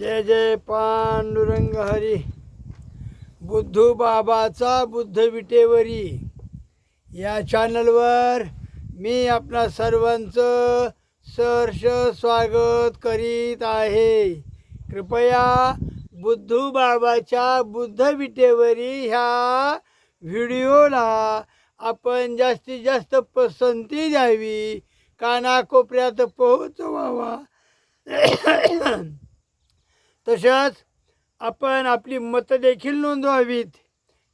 जय जय पांडुरंग हरी. बुद्धू बाबाचा बुद्ध विटेवरी या चॅनलवर मी आपल्या सर्वांचं सहर्ष स्वागत करीत आहे. कृपया बुद्धू बाबाच्या बुद्ध विटेवरी ह्या व्हिडिओला आपण जास्तीत जास्त पसंती द्यावी. कानाकोपऱ्यात पोहोचवावा. तशाच आपण आपली मतं देखील नोंदवावीत.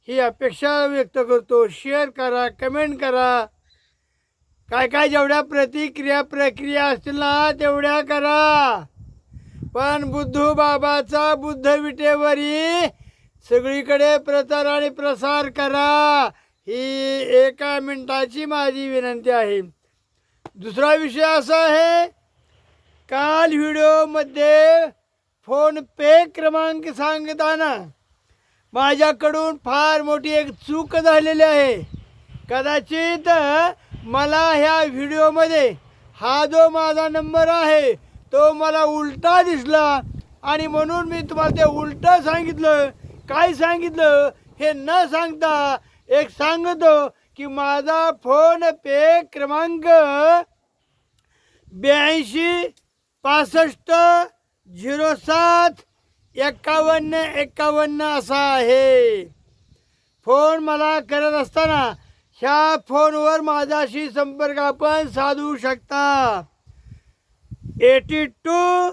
ही अपेक्षा व्यक्त करतो. शेअर करा कमेंट करा. काय काय जेवढ्या प्रतिक्रिया प्रक्रिया असतील ना तेवढ्या करा. पण बुद्धू बाबाचा बुद्ध विटेवरी सगळीकडे प्रचार आणि प्रसार करा. ही एका मिनिटाची माझी विनंती आहे. दुसरा विषय असा आहे काल व्हिडिओमध्ये फोन पे क्रमांक सांगताना माझ्याकडून फार मोठी एक चूक झालेली आहे. कदाचित मला ह्या व्हिडिओमध्ये हा जो माझा नंबर आहे तो मला उलटा दिसला आणि म्हणून मी तुम्हाला ते उलटं सांगितलं. काय सांगितलं हे न सांगता एक सांगतो की माझा फोन पे क्रमांक ब्याऐंशी पासष्ट झिरो सात एक्कावन्न एक्कावन्न असा आहे. फोन मला करत असताना ह्या फोनवर माझ्याशी संपर्क आपण साधू शकता. Eighty two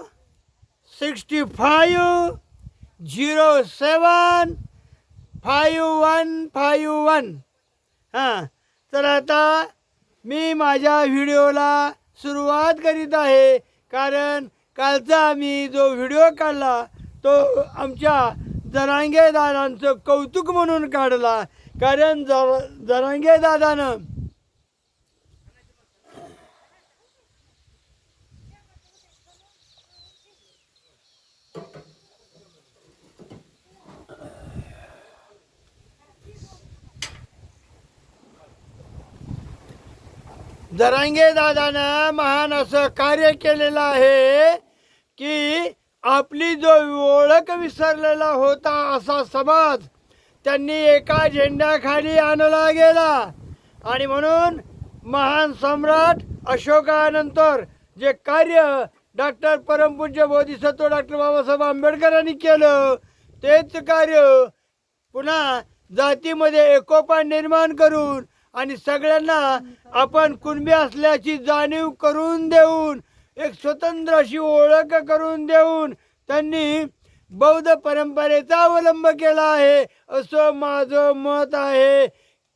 sixty five zero seven five one five one. हां तर आता मी माझ्या व्हिडिओला सुरुवात करीत आहे. कारण कालचा आम्ही जो व्हिडिओ काढला तो आमच्या जरांगे दादांचं कौतुक म्हणून काढला. कारण जर जरांगे दादानं जरांगे दादानं महान असं कार्य केलेलं आहे. की आपली जो ओळख विसरलेला होता असा समाज त्यांनी एका झेंड्याखाली आणला गेला. आणि म्हणून महान सम्राट अशोकानंतर जे कार्य डॉक्टर परमपूज्य बोधिसत्व डॉक्टर बाबासाहेब आंबेडकरांनी केलं तेच कार्य पुन्हा जातीमध्ये एकोपा निर्माण करून आणि सगळ्यांना आपण कुणबी असल्याची जाणीव करून देऊन एक स्वतंत्र अशी ओळख करून देऊन त्यांनी बौद्ध परंपरेचा अवलंब केला आहे असं माझं मत आहे.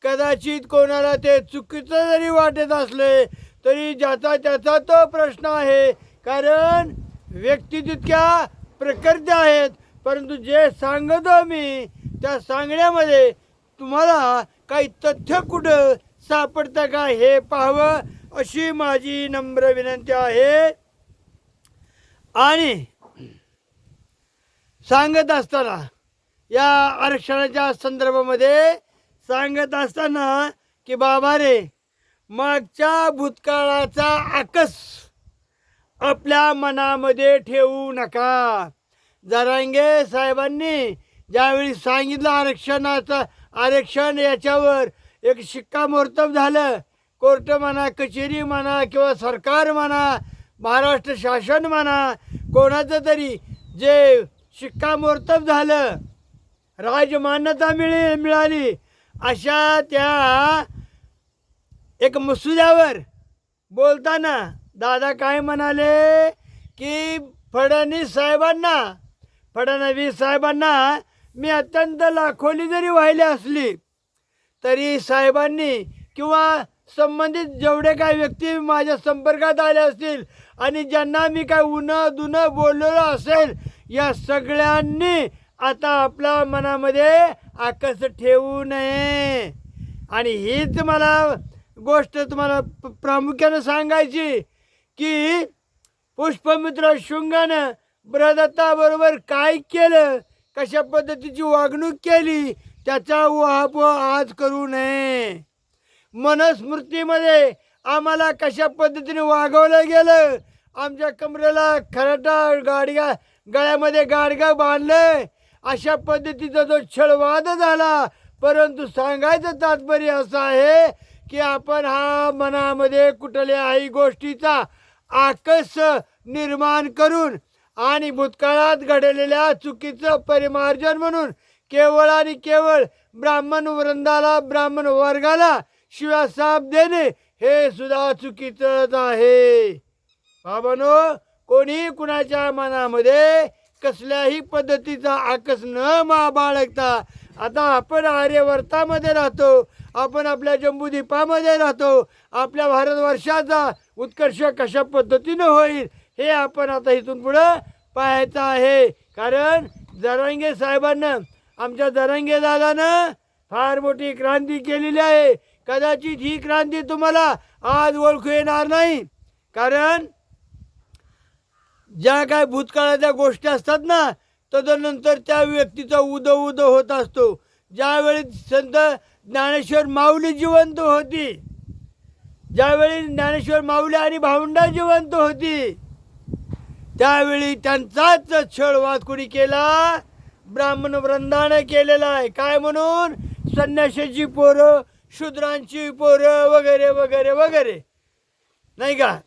कदाचित कोणाला ते चुकीचं जरी वाटत असले तरी ज्याचा त्याचा तो प्रश्न आहे. कारण व्यक्ती तितक्या प्रकृती आहेत परंतु जे सांगतो मी त्या सांगण्यामध्ये तुम्हाला काही तथ्य कुठं सापडतं का हे पाहावं? अशी माझी नम्र विनंती आहे. आणि सांगत असताना या आरक्षणाच्या संदर्भामध्ये सांगत असताना की बाबा रे मागच्या भूतकाळाचा आकस आपल्या मनामध्ये ठेवू नका. जरांगे साहेबांनी ज्यावेळी सांगितलं आरक्षणाचं आरक्षण याच्यावर एक शिक्कामोर्तब झालं कोर्ट म्हणा कचेरी म्हणा किंवा सरकार म्हणा महाराष्ट्र शासन म्हणा कोणाचं तरी जे शिक्कामोर्तब झालं राजमान्यता मिळे मिळाली अशा त्या एक मसुद्यावर बोलताना दादा काय म्हणाले की फडणवीस साहेबांना फडणवीस साहेबांना मी अत्यंत लाखोली जरी वाहिली असली तरी साहेबांनी किंवा संबंधित जेवढे काही व्यक्ती माझ्या संपर्कात आले असतील आणि ज्यांना मी काय उन्हा दुनं बोललेलो असेल या सगळ्यांनी आता आपल्या मनामध्ये आकस ठेवू नये. आणि हीच मला गोष्ट तुम्हाला प- प्रामुख्यानं सांगायची की पुष्पमित्र शृंगानं ब्रदत्ताबरोबर काय केलं कशा पद्धतीची वागणूक केली त्याचा उहापोह आज करू नये. मनस्मृतीमध्ये आम्हाला कशा पद्धतीने वागवलं गेलं? आमच्या कमरेला खराटा गाडग्या गळ्यामध्ये गाडगा बांधलं अशा पद्धतीचा जो छळवाद झाला परंतु सांगायचं तात्पर्य असं आहे की आपण हा मनामध्ये कुठल्याही गोष्टीचा आकस निर्माण करून आणि भूतकाळात घडलेल्या चुकीचं परिमार्जन म्हणून केवळ आणि केवळ ब्राह्मण वृंदाला ब्राह्मण वर्गाला शिवा साप देणे हे सुद्धा चुकीचंच आहे. बाबानो कोणी कुणाच्या मनामध्ये कसल्याही पद्धतीचा आकस न मा बाळगता आता आपण आर्यवर्तामध्ये राहतो आपण आपल्या जम्बूद्वीपामध्ये राहतो आपल्या भारतवर्षाचा उत्कर्ष कशा पद्धतीनं होईल हे आपण आता इथून पुढं पाहायचं आहे. कारण जरांगे साहेबांना आमच्या जरांगे दादानं फार मोठी क्रांती केलेली आहे. कदाचित ही क्रांती तुम्हाला आज ओळखू येणार नाही. कारण ज्या काय भूतकाळाच्या गोष्टी असतात ना तदनंतर त्या व्यक्तीचा उदो उदो होत असतो. ज्यावेळी संत ज्ञानेश्वर माऊली जिवंत होती ज्यावेळी ज्ञानेश्वर माऊली आणि भावंडा जिवंत होती त्यावेळी त्यांचाच छळवाद कुणी केला? ब्राह्मण वृंदाने केलेला आहे. काय म्हणून? संन्याशाची पोरं शूद्रांची पोरं वगैरे वगैरे वगैरे. नाही का?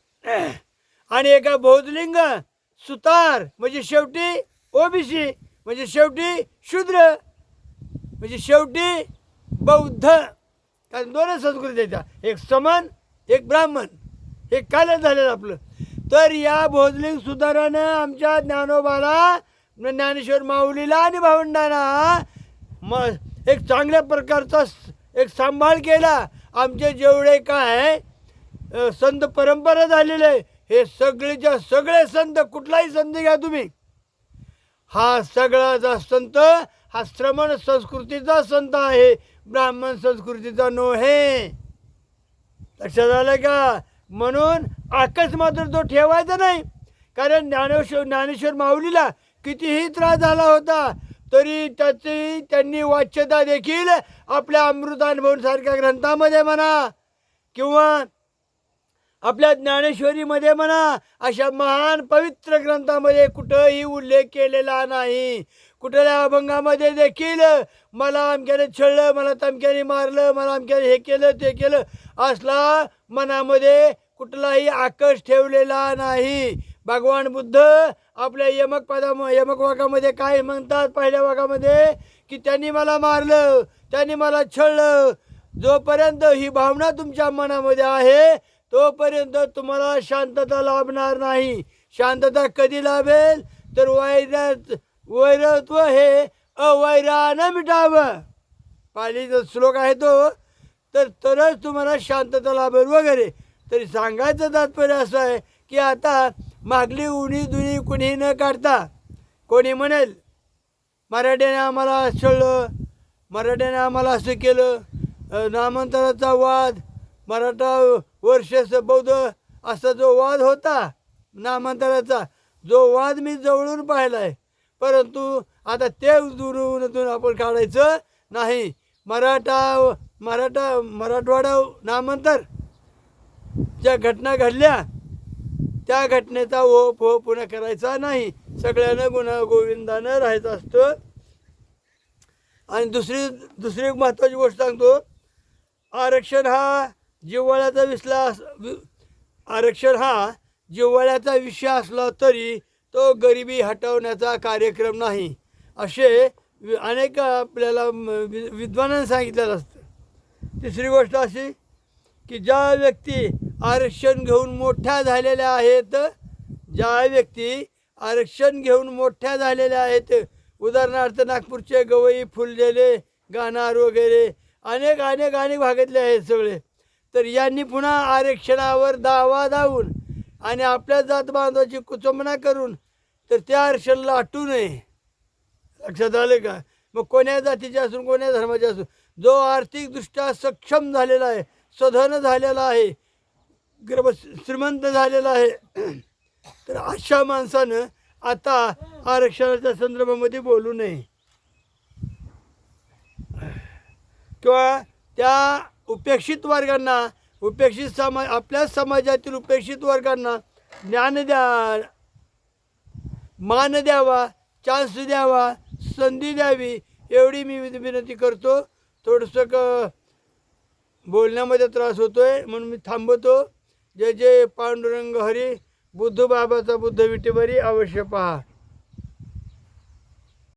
आणि एका बौद्धलिंग सुतार म्हणजे शेवटी ओबीसी म्हणजे शेवटी शूद्र म्हणजे शेवटी बौद्ध. कारण दोनच संस्कृती आहेत एक समन एक ब्राह्मण. हे कालच झालेलं आपलं. तर या भोजलिंग सुधारानं आमच्या ज्ञानोबाला ज्ञानेश्वर माऊलीला आणि भावंडांना म एक चांगल्या प्रकारचा एक सांभाळ केला. आमचे जेवढे काय संत परंपरा झालेले आहे, हे सगळेच्या सगळे संत कुठलाही संत घ्या तुम्ही. हा सगळाचा संत हा श्रमण संस्कृतीचा संत आहे. ब्राह्मण संस्कृतीचा नोहे. लक्षात आलं का? म्हणून आकस मात्र तो ठेवायचा नाही. कारण ज्ञानेश्वर ज्ञानेश्वर माऊलीला कितीही त्रास झाला होता तरी त्याची त्यांनी वाच्यता देखील आपल्या अमृतानुभवन सारख्या ग्रंथामध्ये म्हणा किंवा आपल्या ज्ञानेश्वरीमध्ये म्हणा अशा महान पवित्र ग्रंथामध्ये कुठंही उल्लेख केलेला नाही. कुठल्या अभंगामध्ये देखील मला अमक्याने छळलं मला तमक्याने मारलं मला अमक्याने हे केलं ते केलं असला मनामध्ये कुठलाही आकर्ष ठेवलेला नाही. भगवान बुद्ध आपल्या यमक पदा यमक वाकामध्ये काय म्हणतात पहिल्या वाकामध्ये की त्यांनी मला मारलं त्यांनी मला छळलं. जोपर्यंत ही भावना तुमच्या मनामध्ये आहे तोपर्यंत तुम्हाला शांतता लाभणार नाही. शांतता कधी लाभेल? तर वैरात वैरत्व हे अवैरानं मिटावं. पालीचा श्लोक आहे तो. तर तरच तुम्हाला शांतता लाभेल वगैरे. तरी सांगायचं तात्पर्य असं आहे की आता मागली उणी दुनी कुणी न काढता. कोणी म्हणेल मराठ्याने आम्हाला छळलं मराठ्याने आम्हाला असं केलं नामांतराचा वाद मराठा वर्षस बौद्ध असा जो वाद होता नामांतराचा जो वाद मी जवळून पाहिला आहे परंतु आता ते दुरून आपण काढायचं नाही. मराठा मराठा मराठवाडा नामांतर ज्या घटना घडल्या त्या घटनेचा ओप हो पुन्हा करायचा नाही. सगळ्यांना गुन्हा गोविंदानं राहायचं असतं. आणि दुसरी दुसरी एक महत्त्वाची गोष्ट सांगतो. आरक्षण हा जिव्हाळ्याचा विसला आरक्षण हा जिव्हाळ्याचा विषय असला तरी तो गरिबी हटवण्याचा कार्यक्रम नाही. असे अनेक आपल्याला म- विद्वानांनी सांगितलेलं असतं. तिसरी गोष्ट अशी की ज्या व्यक्ती आरक्षण घेऊन मोठ्या झालेल्या आहेत. ज्या व्यक्ती आरक्षण घेऊन मोठ्या झालेल्या आहेत. उदाहरणार्थ नागपूरचे गवई फुललेले गाणार वगैरे अनेक अनेक अनेक भागातले आहेत सगळे. तर यांनी पुन्हा आरक्षणावर दावा धावून आणि आपल्या जात बांधवाची कुचंबना करून तर त्या आरक्षणाला लाटू नये. लक्षात आलं का? मग कोण्या जातीचे असून कोण्या धर्माचे असून जो आर्थिकदृष्ट्या सक्षम झालेला आहे सधन झालेला आहे गर्भ श्रीमंत झालेला आहे. तर अशा माणसानं आता आरक्षणाच्या संदर्भामध्ये बोलू नये. किंवा त्या उपेक्षित वर्गांना उपेक्षित समाज आपल्या समाजातील उपेक्षित वर्गांना ज्ञान द्या मान द्यावा चान्स द्यावा संधी द्यावी एवढी मी विनंती करतो. थोडंसं क बोलण्यामध्ये त्रास होतो आहे म्हणून मी थांबवतो जय जय पांडुरंग हरी बुद्ध बाबाचा बुद्ध विटेवरी अवश्य पहा.